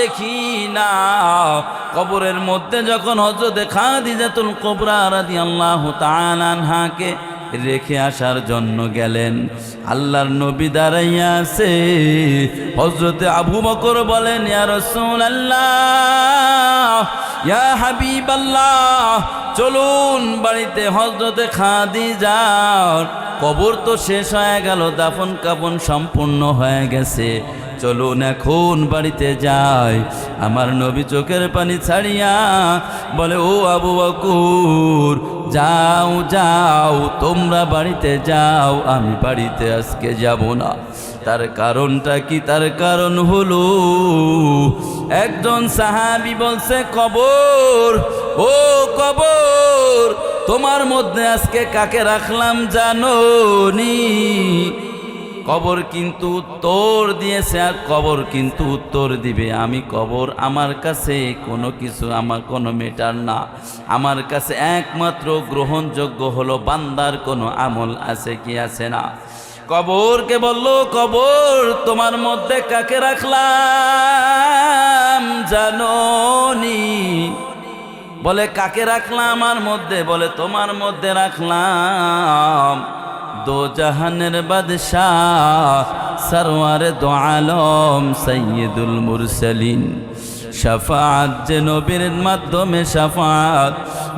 দেখি না। কবরের মধ্যে যখন হজরতে খাদিজাতুল কোবরা রাদি আল্লাহ তালানহাকে রেখে আসার জন্য গেলেন, আল্লাহর নবী দাঁড়াইয়া আছে। হজরতে আবু বকর বলেন, ইয়া রসুল আল্লাহ ইয়া হাবিব আল্লাহ চলুন বাড়িতে হজরতে খাদিজার কবর তো শেষ হয়ে গেল দাফন কাফন সম্পূর্ণ হয়ে গেছে। চলুন এখন বাড়িতে যাই। আমার নবী চোখের পানি ছাড়িয়া বলে, ও আবু বকুর, যাও যাও, তোমরা বাড়িতে যাও, আমি বাড়িতে আজকে যাব না। তার কারণটা কি? তার কারণ হলো, একজন সাহাবি বলছে, কবর, ও কবর, তোমার মধ্যে আজকে কাকে রাখলাম জানো নি কবর কিন্তু উত্তর দিয়েছে আর কবর কিন্তু উত্তর দিবে। আমি কবর আমার কাছে, কোনো কিছু আমার, কোনো মেটার না। আমার কাছে একমাত্র গ্রহণযোগ্য হলো বান্দার কোনো আমল আছে কি আছে না। কবরকে বলল, কবর তোমার মধ্যে কাকে রাখলাম জানি বলে, কাকে রাখলাম আমার মধ্যে? বলে, তোমার মধ্যে রাখলাম দো জাহানের বাদশাহ, সরওয়ার দো আলম, সৈয়দুল মুরসলিন। শাফাত যে নবীর মাধ্যমে, শাফাত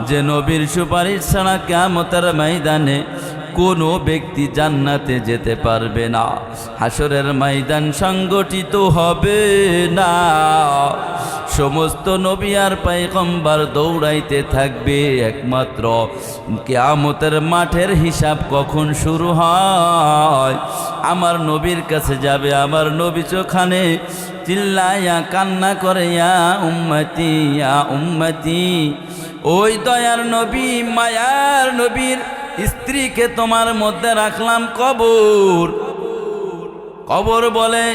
যে নবীর সুপারিশ ছাড়া কেমতার ময়দানে কোনো ব্যক্তি জান্নাতে যেতে পারবে না। হাসরের ময়দান সংগঠিত হবে না। সমস্ত নবী আর পাইগম্বার দৌড়াইতে থাকবে একমাত্র। কেয়ামতের মাঠের হিসাব কখন শুরু হয়? আমার নবীর কাছে যাবে, আমার নবী চোখানে চিল্লাইয়া, কান্না করে ইয়া উম্মতি ইয়া উম্মতি। ওই দয়ার নবী, মায়ার নবীর স্ত্রীকে তোমার মধ্যে রাখলাম কবর। কবর বলে,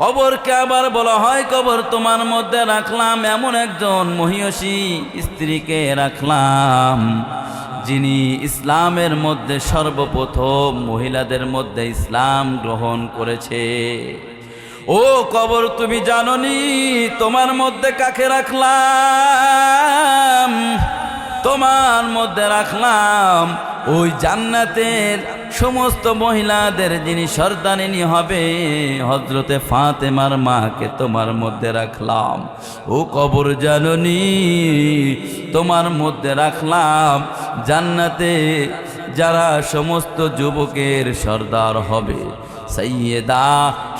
কবরকে আবার বলা হয় কবর, তোমার মধ্যে রাখলাম এমন একজন মহিয়সী স্ত্রীকে রাখলাম, যিনি ইসলামের মধ্যে সর্বপ্রথম মহিলাদের মধ্যে ইসলাম গ্রহণ করেছে। ও কবর, তুমি জাননি তোমার মধ্যে কাকে রাখলাম? তোমার মধ্যে রাখলাম। ওই জান্নাতের সমস্ত মহিলাদের যিনি সর্দানিনী হবে হজরতে ফাতেমার মাকে তোমার মধ্যে রাখলাম। ও কবর জাননি, তোমার মধ্যে রাখলাম। জান্নাতে যারা সমস্ত যুবকের সর্দার হবে সৈয়দা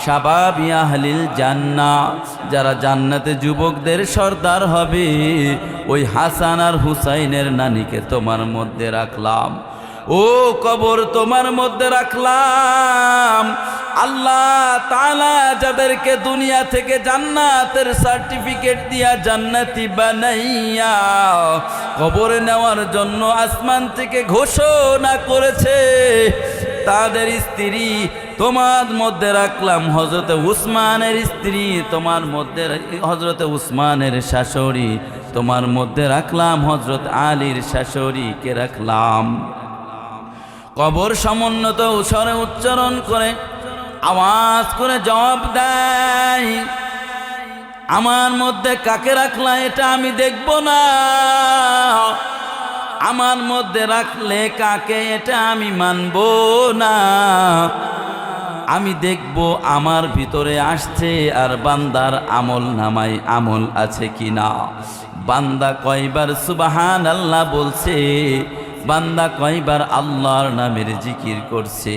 শাবাবি আহলিল জান্না। যারা জান্নাতে যুবকদের সর্দার হবে, ওই হাসান আর হুসাইনের নানিকে তোমার মধ্যে রাখলাম। ও কবর তোমার মধ্যে রাখলাম। আল্লাহ তালা যাদেরকে দুনিয়া থেকে জান্নাতের সার্টিফিকেট দিয়া জান্নাতি বানাইয়া কবরে নেওয়ার জন্য আসমান থেকে ঘোষণা করেছে, তাদের স্ত্রী তোমার মধ্যে রাখলাম হজরতে উসমানের স্ত্রী, তোমার মধ্যে হজরতে উসমানের শাশুড়ি, তোমার মধ্যে রাখলাম হজরত আলীর শাশুড়িকে রাখলাম। কবর সমুন্নত স্বরে উচ্চারণ করে আওয়াজ করে জবাব দেয়, আমার মধ্যে কাকে রাখলা এটা আমি দেখব না। আমার মধ্যে রাখলে কাকে এটা আমি মানব না। আমি দেখব আমার ভিতরে আসছে আর বান্দার আমল নামাই আমল আছে কি না বান্দা কয়বার সুবাহান আল্লাহ বলছে, বান্দা কয়বার আল্লাহর নামের জিকির করছে,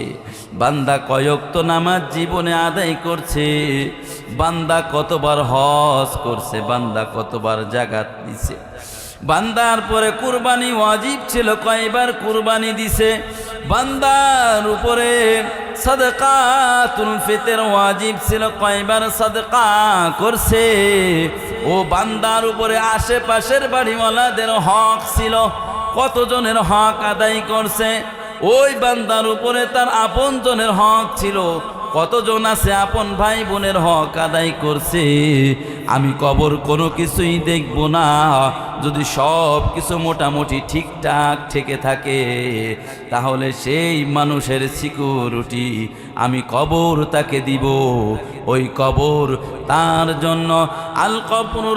বান্দা কয়ক্ত নামাজ জীবনে আদায় করছে, বান্দা কতবার হজ করছে, বান্দা কতবার জাগাত দিছে। বান্দার পরে কুরবানি ওয়াজিব ছিল, কয়বার কুরবানি দিছে, বান্দার উপরে সদকাতুল ফিতর ওয়াজিব ছিল, কয়বার সদকা করছে। ও বান্দার উপরে আশেপাশের বাড়িওয়ালাদের হক ছিল, কতজনের হক আদায় করছে। ওই বান্দার উপরে তার আপনজনের হক ছিল, কতজন আছে আপন ভাই বোনের হক আদায় করছে। আমি কবর কোনো কিছুই দেখব না। যদি সব কিছু মোটামুটি ঠিকঠাক থেকে থাকে, তাহলে সেই মানুষের সিকিউরিটি আমি কবর তাকে দিব। ওই কবর তার জন্য আল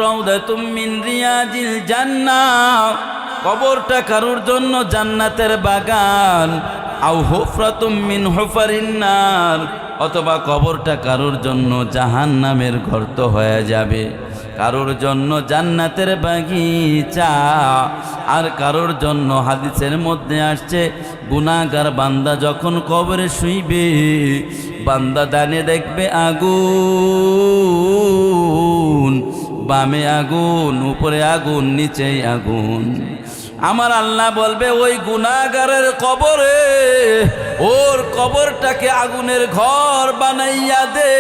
রৌদাতুম মিন রিয়াজিল জান্না কবরটা কারোর জন্য? জান্নাতের বাগান। আও হুফরাতুম মিন হুফারিন্নার অথবা কবরটা কারোর জন্য জাহান নামের গর্ত হয়ে যাবে। কারোর জন্য জান্নাতের বাগিচা, আর কারোর জন্য হাদিসের মধ্যে আসছে গুনাগার বান্দা যখন কবরে শুইবে, বান্দা দানে দেখবে আগুন, বামে আগুন, উপরে আগুন নিচে আগুন। আমার আল্লাহ বলবে, ওই গুনাগারের কবরে ওর কবরটাকে আগুনের ঘর বানাইয়া দে।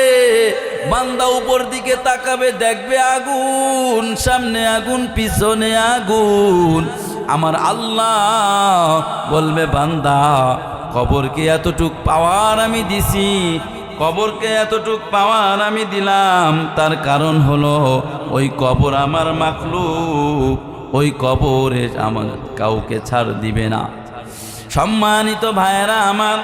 বান্দা উপর দিকে তাকাবে, দেখবে আগুন, সামনে আগুন, পিছনে আগুন। আমার আল্লাহ বলবে, বান্দা, কবরকে এতটুক পাওয়ার আমি দিছি, কবরকে এতটুক পাওয়ার আমি দিলাম। তার কারণ হলো, ওই কবর আমার মাকলুক ওই কবরে আমার কাউকে ছাড় দিবে না। সম্মানিত ভাইরা আমার